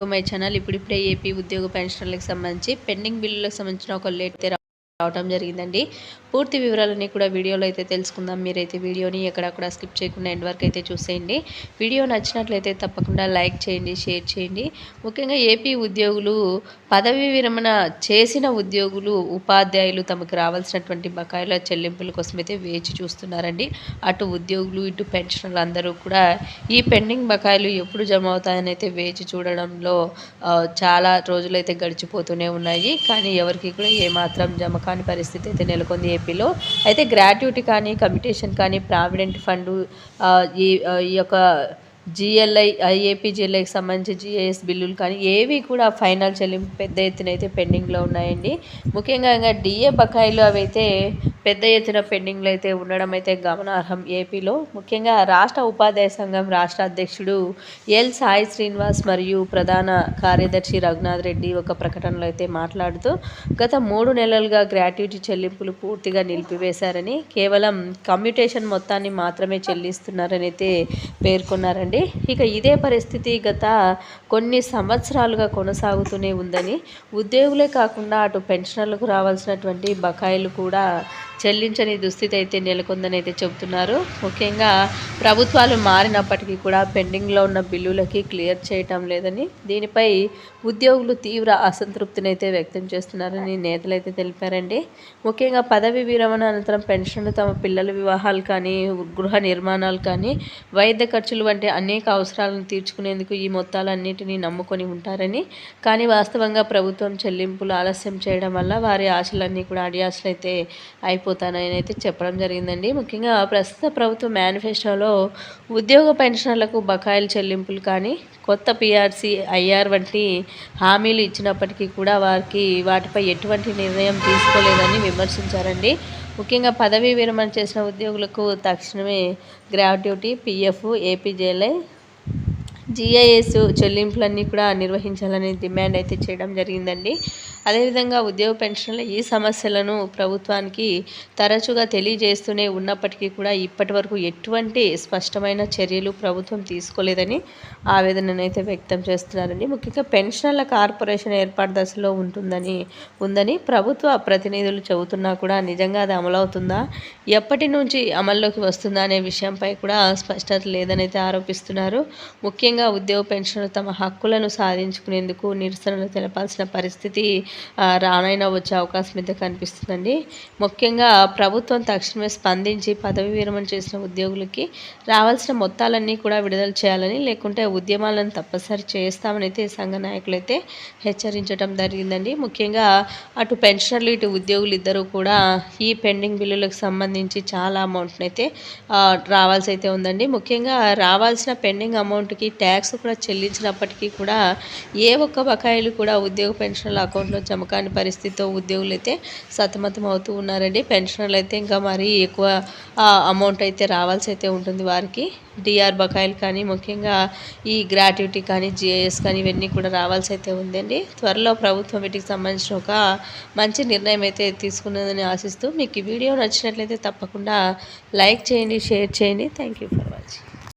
My channel. ఇప్పుడిప్పుడే AP ఉద్యోగ పెన్షనర్లకు సంబంధించి పెండింగ్ బిల్లులకు సంబంధించిన ఒక లేట్ రావటం జరిగిందండి. పూర్తి వివరాలన్నీ కూడా వీడియోలో అయితే తెలుసుకుందాం. మీరైతే వీడియోని ఎక్కడక్కడ స్కిప్ చేయకుండా ఎండ్ వరకు అయితే చూసేయండి. వీడియో నచ్చినట్లయితే తప్పకుండా లైక్ చేయండి షేర్ చేయండి. ముఖ్యంగా ఏపీ ఉద్యోగులు పదవీ విరమణ చేసిన ఉద్యోగులు ఉపాధ్యాయులు తమకు రావాల్సినటువంటి బకాయిల చెల్లింపుల కోసం అయితే వేచి చూస్తున్నారండి. అటు ఉద్యోగులు ఇటు పెన్షన్లు అందరూ కూడా ఈ పెండింగ్ బకాయిలు ఎప్పుడు జమ అవుతాయని అయితే వేచి చూడడంలో చాలా రోజులైతే గడిచిపోతూనే ఉన్నాయి. కానీ ఎవరికి కూడా ఏమాత్రం జమ కాని పరిస్థితి అయితే నెలకొంది ఏపీలో. అయితే గ్రాట్యుటీ కానీ కమిటేషన్ కానీ ప్రావిడెంట్ ఫండ్ ఈ ఈ యొక్క జిఎల్ఐ ఏపీజిఎల్ఐకి సంబంధించి జిఐఎస్ బిల్లులు కానీ ఏవి కూడా ఫైనల్ చెల్లింపు పెద్ద ఎత్తున అయితే పెండింగ్లో ఉన్నాయండి. ముఖ్యంగా ఇంకా డిఏ బకాయిలు అవి అయితే పెద్ద ఎత్తున పెండింగ్లో అయితే ఉండడం అయితే గమనార్హం ఏపీలో ముఖ్యంగా రాష్ట్ర ఉపాధ్యాయ సంఘం రాష్ట్ర అధ్యక్షుడు ఎల్ సాయి శ్రీనివాస్ మరియు ప్రధాన కార్యదర్శి రఘునాథ్ రెడ్డి ఒక ప్రకటనలో అయితే మాట్లాడుతూ గత మూడు నెలలుగా గ్రాట్యుటీ చెల్లింపులు పూర్తిగా నిలిపివేశారని కేవలం కమ్యూటేషన్ మొత్తాన్ని మాత్రమే చెల్లిస్తున్నారని అయితే పేర్కొన్నారండి. ఇక ఇదే పరిస్థితి గత కొన్ని సంవత్సరాలుగా కొనసాగుతూనే ఉందని ఉద్యోగులే కాకుండా అటు పెన్షనర్లకు రావాల్సినటువంటి బకాయిలు కూడా చెల్లించని దుస్థితి అయితే నెలకొందని అయితే చెబుతున్నారు. ముఖ్యంగా ప్రభుత్వాలు మారినప్పటికీ కూడా పెండింగ్లో ఉన్న బిల్లులకి క్లియర్ చేయటం లేదని దీనిపై ఉద్యోగులు తీవ్ర అసంతృప్తిని అయితే వ్యక్తం చేస్తున్నారని నేతలు అయితే తెలిపారండి. ముఖ్యంగా పదవి విరమణ అనంతరం పెన్షన్లు తమ పిల్లల వివాహాలు కానీ గృహ నిర్మాణాలు కానీ వైద్య ఖర్చులు వంటి అనేక అవసరాలను తీర్చుకునేందుకు ఈ మొత్తాలన్నింటినీ నమ్ముకొని ఉంటారని కానీ వాస్తవంగా ప్రభుత్వం చెల్లింపులు ఆలస్యం చేయడం వల్ల వారి ఆశలన్నీ కూడా అడియాసలు అయితే అయిపోయి అయిపోతానని అయితే చెప్పడం జరిగిందండి. ముఖ్యంగా ప్రస్తుత ప్రభుత్వ మేనిఫెస్టోలో ఉద్యోగ పెన్షనర్లకు బకాయిల చెల్లింపులు కానీ కొత్త పిఆర్సీ ఐఆర్ వంటి హామీలు ఇచ్చినప్పటికీ కూడా వారికి వాటిపై ఎటువంటి నిర్ణయం తీసుకోలేదని విమర్శించారండి. ముఖ్యంగా పదవీ విరమణ చేసిన ఉద్యోగులకు తక్షణమే గ్రాట్యుటీ పిఎఫ్ ఏపీజేఎల్ఐ జిఐఎస్ చెల్లింపులన్నీ కూడా నిర్వహించాలని డిమాండ్ అయితే చేయడం జరిగిందండి. అదేవిధంగా ఉద్యోగ పెన్షన్ల ఈ సమస్యలను ప్రభుత్వానికి తరచుగా తెలియజేస్తూనే ఉన్నప్పటికీ కూడా ఇప్పటి వరకు ఎటువంటి స్పష్టమైన చర్యలు ప్రభుత్వం తీసుకోలేదని ఆవేదననైతే వ్యక్తం చేస్తున్నారండి. ముఖ్యంగా పెన్షన్ల కార్పొరేషన్ ఏర్పాటు దశలో ఉంటుందని ఉందని ప్రభుత్వ ప్రతినిధులు చెబుతున్నా కూడా నిజంగా అది అమలవుతుందా ఎప్పటి నుంచి అమల్లోకి వస్తుందా అనే విషయంపై కూడా స్పష్టత లేదనైతే ఆరోపిస్తున్నారు. ముఖ్యంగా ఉద్యోగ పెన్షన్లు తమ హక్కులను సాధించుకునేందుకు నిరసనలు తెలపాల్సిన పరిస్థితి రానైనా వచ్చే అవకాశం అయితే కనిపిస్తుందండి. ముఖ్యంగా ప్రభుత్వం తక్షణమే స్పందించి పదవి విరమణ చేసిన ఉద్యోగులకి రావాల్సిన మొత్తాలన్నీ కూడా విడుదల చేయాలని లేకుంటే ఉద్యమాలను తప్పనిసరి చేస్తామని అయితే సంఘ నాయకులు అయితే హెచ్చరించడం జరిగిందండి. ముఖ్యంగా అటు పెన్షనర్లు ఇటు ఉద్యోగులు ఇద్దరూ కూడా ఈ పెండింగ్ బిల్లులకు సంబంధించి చాలా అమౌంట్ని అయితే రావాల్సి అయితే ఉందండి. ముఖ్యంగా రావాల్సిన పెండింగ్ అమౌంట్కి ట్యాక్స్ ట్యాక్స్ కూడా చెల్లించినప్పటికీ కూడా ఏ ఒక్క బకాయిలు కూడా ఉద్యోగ పెన్షన్ల అకౌంట్లో జమ కాని పరిస్థితితో ఉద్యోగులు అయితే సతమతం అవుతూ ఉన్నారండి. పెన్షనర్లు అయితే ఇంకా మరీ ఎక్కువ అమౌంట్ అయితే రావాల్సి అయితే ఉంటుంది వారికి. డిఆర్ బకాయిలు కానీ ముఖ్యంగా ఈ గ్రాట్యుటీ కానీ జిఐఎస్ కానీ ఇవన్నీ కూడా రావాల్సి అయితే ఉందండి. త్వరలో ప్రభుత్వం వీటికి సంబంధించిన ఒక మంచి నిర్ణయం అయితే తీసుకున్నదని ఆశిస్తూ మీకు ఈ వీడియో నచ్చినట్లయితే తప్పకుండా లైక్ చేయండి షేర్ చేయండి. Thank you for watching